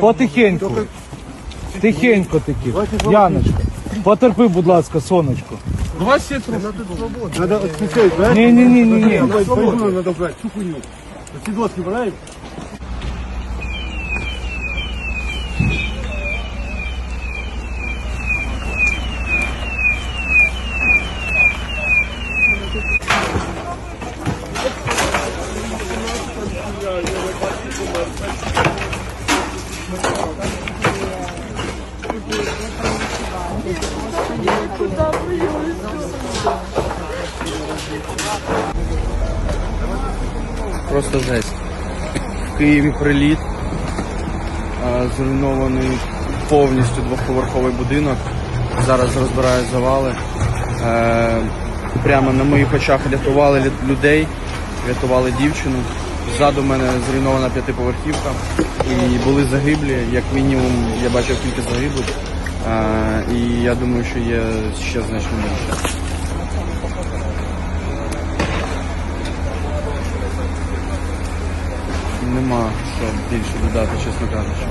Потихеньку. Тихенько таки. Яночка. Потерпи, будь ласка, сонечко. Давай все трохи. Надо отключать, да? Ні, ні, ні, ні, ні. Пойду надо брать, всю хуйню. Эти доски брать? Просто жесть. В Києві приліт. Зруйнований повністю двохповерховий будинок. Зараз розбирають завали. Е, Прямо на моїх очах рятували людей, рятували дівчину. Ззаду мене зруйнована п'ятиповерхівка і були загиблі. Як мінімум, я бачив кілька загиблих. І я думаю, що є ще значно більше. Нема що більше додати, чесно кажучи.